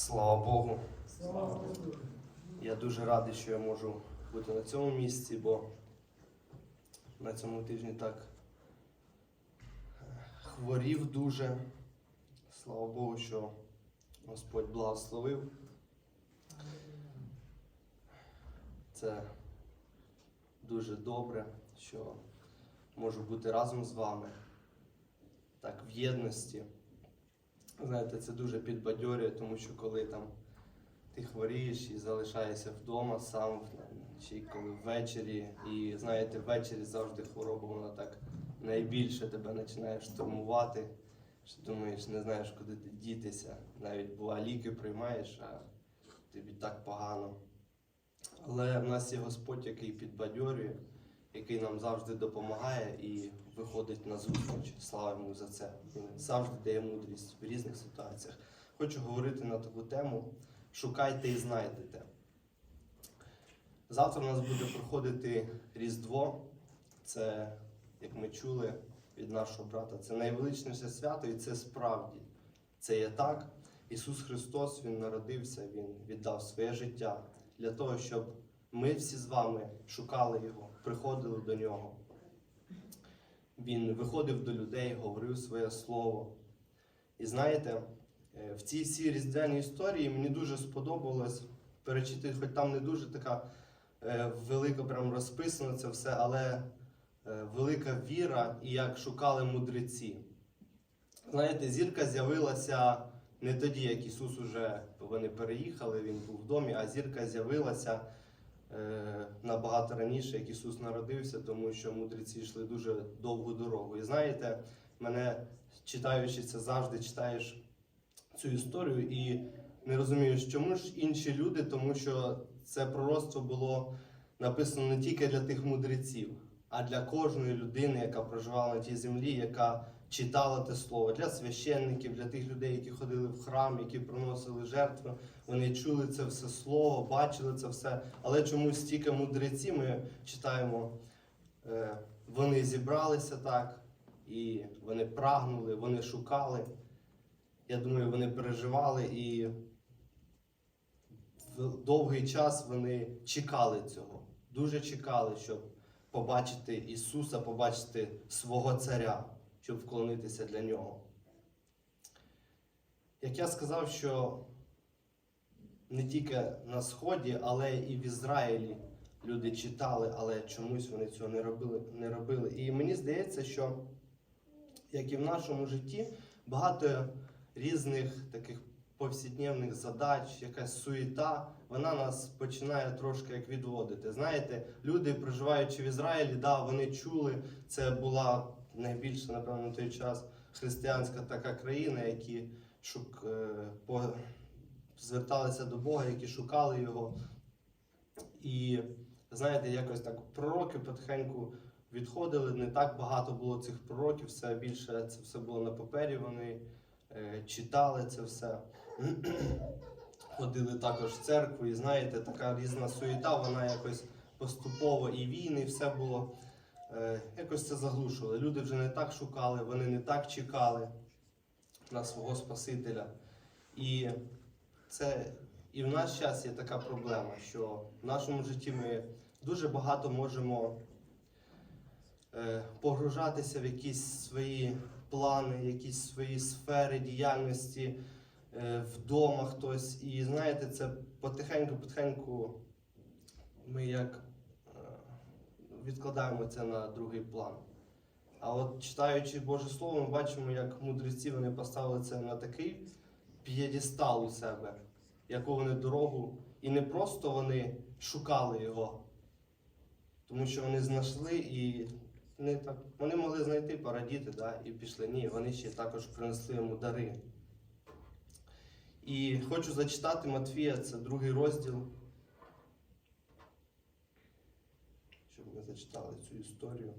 Слава Богу. Слава Богу. Я дуже радий, що я можу бути на цьому місці, бо на цьому тижні так е, хворів дуже. Слава Богу, що Господь благословив. Це дуже добре, що можу бути разом з вами, так в єдності. Знаєте, це дуже підбадьорює, тому що коли там ти хворієш і залишаєшся вдома сам, чи коли ввечері, і знаєте, ввечері завжди хвороба, вона так найбільше тебе починає штурмувати, що думаєш, не знаєш, куди ти дітися. Навіть бува ліки приймаєш, а тобі так погано. Але в нас є Господь, який підбадьорює, який нам завжди допомагає і виходить на зустріч. Слава йому за це. Він завжди дає мудрість в різних ситуаціях. Хочу говорити на таку тему шукайте і знайдете. Завтра у нас буде проходити Різдво. Це, як ми чули від нашого брата, це найвеличніше свято, і це справді. Це є так. Ісус Христос Він народився, Він віддав своє життя для того, щоб ми всі з вами шукали Його, приходили до Нього. Він виходив до людей, говорив своє слово. І знаєте, Е, В цій всій різдвяній історії мені дуже сподобалось перечити, хоч там не дуже така е, велика, прям розписано це все, але е, велика віра і як шукали мудреці. Знаєте, зірка з'явилася не тоді, як Ісус уже вони переїхали, Він був в домі, а зірка з'явилася набагато раніше, як Ісус народився, тому що мудреці йшли дуже довгу дорогу. І знаєте, мене читаючи це завжди читаєш цю історію і не розумієш, чому ж інші люди, тому що це пророцтво було написано не тільки для тих мудреців, а для кожної людини, яка проживала на тій землі, яка читала те слово, для священників, для тих людей, які ходили в храм, які приносили жертви. Вони чули це все слово, бачили це все. Але чомусь тільки мудреці ми читаємо, е, вони зібралися так, і вони прагнули, вони шукали. Я думаю, вони переживали і в довгий час вони чекали цього. Дуже чекали, щоб побачити Ісуса, побачити свого Царя, щоб вклонитися для Нього. Як я сказав, що не тільки на Сході, але і в Ізраїлі люди читали, але чомусь вони цього не робили. Не робили. І мені здається, що як і в нашому житті, багато різних таких повсякденних задач, якась суєта, вона нас починає трошки як відводити. Знаєте, люди, проживаючи в Ізраїлі, да, вони чули, це була найбільша, напевно, на той час християнська така країна, які шук, е, по, зверталися до Бога, які шукали його. І знаєте, якось так пророки потихеньку відходили. Не так багато було цих пророків, все більше це все було на папері. Вони е, читали це все. Ходили також в церкву, і знаєте, така різна суєта, вона якось поступово і війни, і все було якось це заглушували. Люди вже не так шукали, вони не так чекали на свого Спасителя. І це і в наш час є така проблема, що в нашому житті ми дуже багато можемо е, погружатися в якісь свої плани, якісь свої сфери діяльності, е, вдома хтось. І знаєте, це потихеньку-потихеньку ми як е, відкладаємо це на другий план. А от читаючи Боже Слово, ми бачимо, як мудреці вони поставили це на такий п'єдестал у себе, яку вони дорогу, і не просто вони шукали його, тому що вони знайшли і не так, вони могли знайти, порадіти, да, і пішли. Ні, вони ще також принесли йому дари. І хочу зачитати Матвія, це другий розділ, ми зачитали цю історію.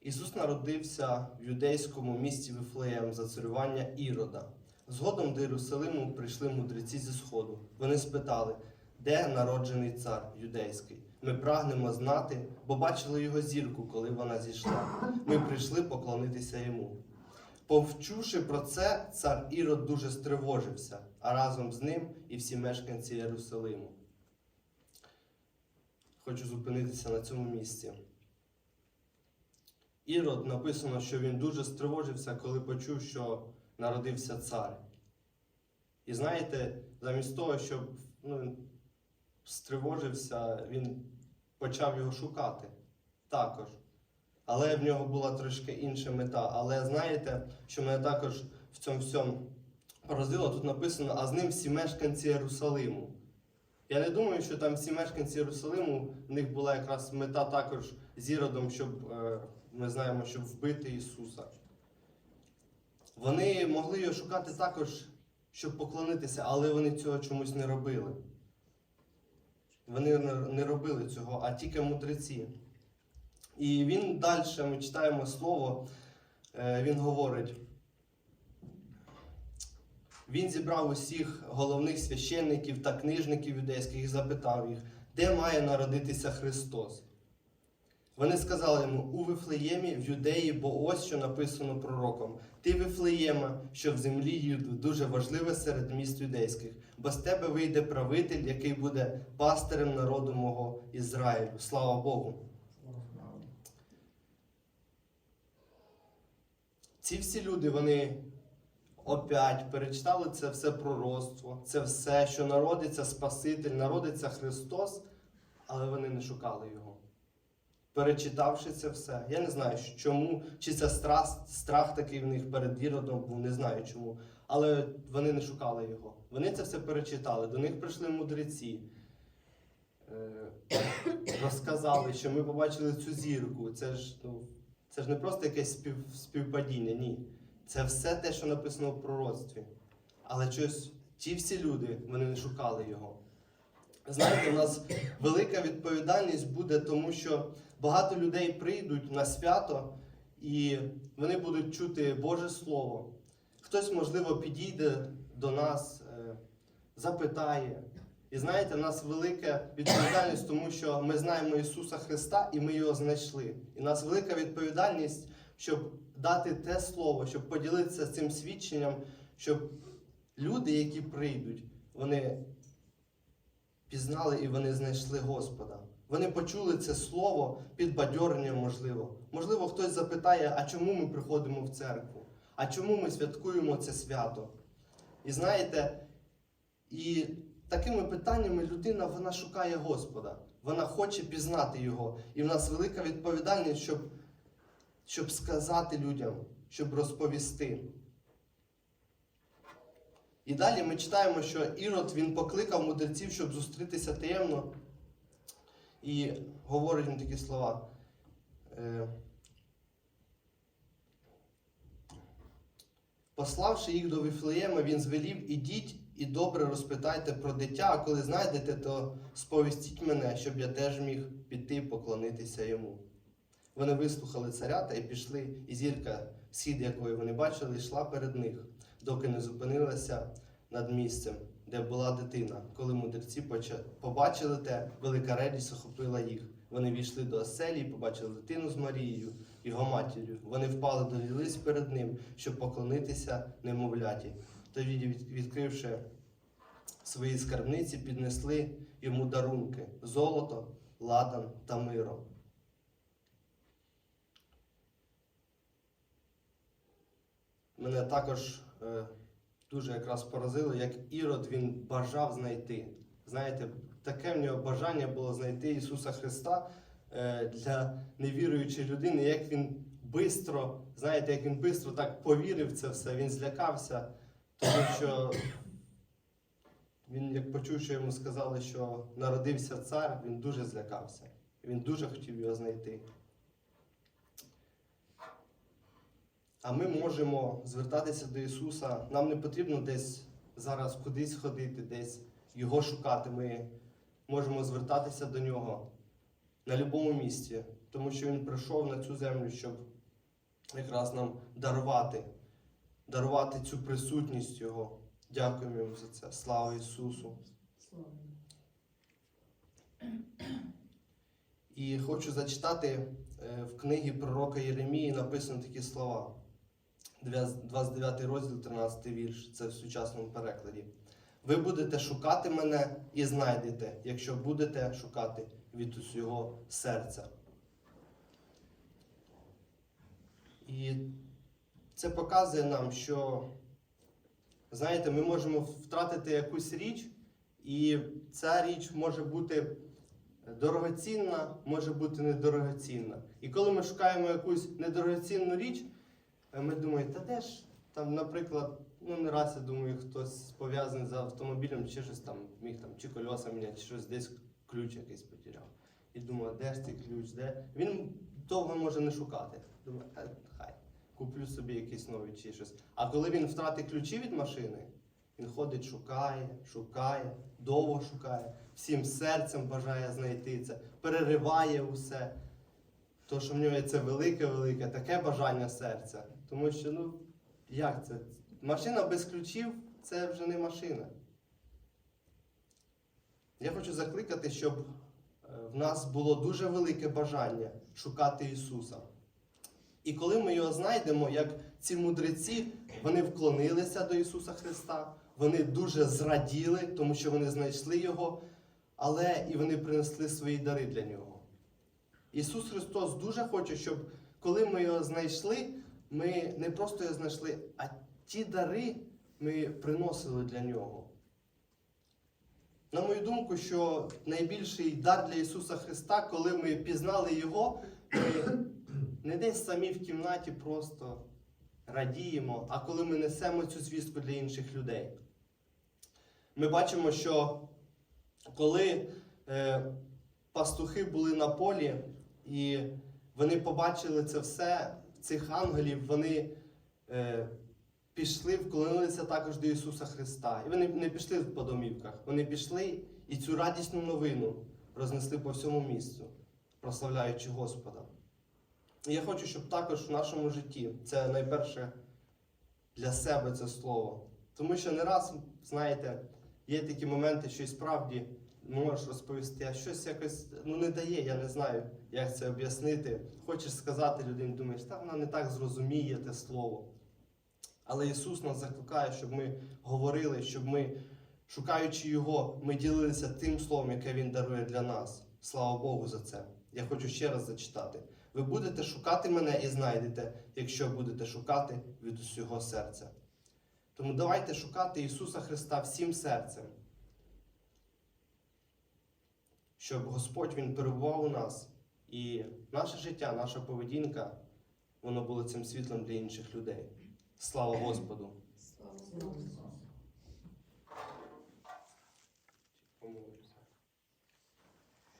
Ісус народився в юдейському місті Вифлеєм за царювання Ірода. Згодом до Єрусалиму прийшли мудреці зі Сходу. Вони спитали, де народжений цар юдейський. Ми прагнемо знати, бо бачили його зірку, коли вона зійшла. Ми прийшли поклонитися йому. Повчувши про це, цар Ірод дуже стривожився, а разом з ним і всі мешканці Єрусалиму. Хочу зупинитися на цьому місці. Ірод написано, що він дуже стривожився, коли почув, що народився цар. І знаєте, замість того, щоб ну, стривожився, він почав його шукати також. Але в нього була трошки інша мета. Але знаєте, що мене також в цьому всьому поразило, тут написано, а з ним всі мешканці Єрусалиму. Я не думаю, що там всі мешканці Єрусалиму, в них була якраз мета також з Іродом, щоб е, ми знаємо, щоб вбити Ісуса. Вони могли його шукати також, щоб поклонитися, але вони цього чомусь не робили. Вони не- робили цього, а тільки мудреці. І він далі, ми читаємо слово, е, він говорить. Він зібрав усіх головних священників та книжників юдейських і запитав їх, де має народитися Христос. Вони сказали йому у Вифлеємі в Юдеї, бо ось що написано пророком: Ти Вифлеєма, що в землі Юду, дуже важливе серед міст юдейських, бо з тебе вийде правитель, який буде пастирем народу мого Ізраїлю. Слава Богу! Ці всі люди, вони опять перечитали це все пророцтво, це все, що народиться Спаситель, народиться Христос, але вони не шукали його. Перечитавши це все, я не знаю чому, чи це страх, страх такий в них перед Іродом був, не знаю чому. Але вони не шукали його. Вони це все перечитали. До них прийшли мудреці, е, розказали, що ми побачили цю зірку. Це ж, ну, це ж не просто якесь спів, співпадіння, ні. Це все те, що написано в пророцтві. Але щось ті всі люди вони не шукали його. Знаєте, у нас велика відповідальність буде, тому що багато людей прийдуть на свято і вони будуть чути Боже Слово. Хтось, можливо, підійде до нас, е, запитає. І знаєте, в нас велика відповідальність, тому що ми знаємо Ісуса Христа і ми його знайшли. І в нас велика відповідальність, щоб дати те слово, щоб поділитися цим свідченням, щоб люди, які прийдуть, вони пізнали і вони знайшли Господа. Вони почули це слово підбадьорення, можливо. Можливо, хтось запитає, а чому ми приходимо в церкву? А чому ми святкуємо це свято? І знаєте, і такими питаннями людина вона шукає Господа. Вона хоче пізнати Його. І в нас велика відповідальність, щоб, щоб сказати людям, щоб розповісти. І далі ми читаємо, що Ірод він покликав мудреців, щоб зустрітися таємно. І говорить їм такі слова. Е, Пославши їх до Віфлеєма, він звелів, ідіть і добре розпитайте про дитя, а коли знайдете, то сповістіть мене, щоб я теж міг піти поклонитися йому. Вони вислухали царя та й пішли, і зірка, схід якої вони бачили, йшла перед них, доки не зупинилася над місцем, де була дитина. Коли мудрці побачили те, велика радість охопила їх. Вони війшли до оселі і побачили дитину з Марією, його матір'ю. Вони впали долілись перед ним, щоб поклонитися немовляті. Тоді, відкривши свої скарбниці, піднесли йому дарунки золото, ладан та миро. Мене також е, дуже якраз поразило, як Ірод він бажав знайти. Знаєте, таке в нього бажання було знайти Ісуса Христа е, для невіруючої людини, як він бистро, знаєте, як він бистро так повірив це все, він злякався, тому що він, як почув, що йому сказали, що народився цар, він дуже злякався. Він дуже хотів його знайти. А ми можемо звертатися до Ісуса. Нам не потрібно десь зараз кудись ходити, десь Його шукати. Ми можемо звертатися до Нього на будь-якому місці, тому що Він прийшов на цю землю, щоб якраз нам дарувати, дарувати цю присутність Його. Дякуємо йому за це. Слава Ісусу! І хочу зачитати е, в книгі пророка Єремії написано такі слова. 29 розділ, 13 вірш. Це в сучасному перекладі. Ви будете шукати мене і знайдете, якщо будете шукати від усього серця. І це показує нам, що, знаєте, ми можемо втратити якусь річ, і ця річ може бути дорогоцінна, може бути недорогоцінна. І коли ми шукаємо якусь недорогоцінну річ, ми думаємо, та де ж там, наприклад, ну не раз я думаю, хтось пов'язаний з автомобілем, чи щось там міг там, чи кольоса міняти, чи щось десь ключ якийсь потеряв. І думаю, де ж цей ключ, де? Він довго може не шукати. Думаю, «Е, хай, куплю собі якийсь новий чи щось. А коли він втратить ключі від машини, він ходить, шукає, шукає, довго шукає, всім серцем бажає знайти це, перериває усе. То, що в нього є це велике-велике, таке бажання серця. Тому що, ну, як це? Машина без ключів це вже не машина. Я хочу закликати, щоб е, в нас було дуже велике бажання шукати Ісуса. І коли ми його знайдемо, як ці мудреці, вони вклонилися до Ісуса Христа, вони дуже зраділи, тому що вони знайшли Його, але і вони принесли свої дари для нього. Ісус Христос дуже хоче, щоб коли ми його знайшли, ми не просто його знайшли, а ті дари ми приносили для нього. На мою думку, що найбільший дар для Ісуса Христа, коли ми пізнали Його, ми не десь самі в кімнаті просто радіємо, а коли ми несемо цю звістку для інших людей. Ми бачимо, що коли е, пастухи були на полі і вони побачили це все, цих ангелів, вони е, пішли, вклонилися також до Ісуса Христа. І вони не пішли по домівках, вони пішли і цю радісну новину рознесли по всьому місту, прославляючи Господа. І я хочу, щоб також в нашому житті це найперше для себе це слово. Тому що не раз, знаєте, є такі моменти, що і справді можеш розповісти, а щось якось ну, не дає, я не знаю, як це об'яснити. Хочеш сказати людині, думаєш, та вона не так зрозуміє те слово. Але Ісус нас закликає, щоб ми говорили, щоб ми, шукаючи Його, ми ділилися тим словом, яке Він дарує для нас. Слава Богу за це. Я хочу ще раз зачитати. Ви будете шукати мене і знайдете, якщо будете шукати від усього серця. Тому давайте шукати Ісуса Христа всім серцем, щоб Господь Він перебував у нас, і наше життя, наша поведінка, воно було цим світлом для інших людей. Слава Господу! Слава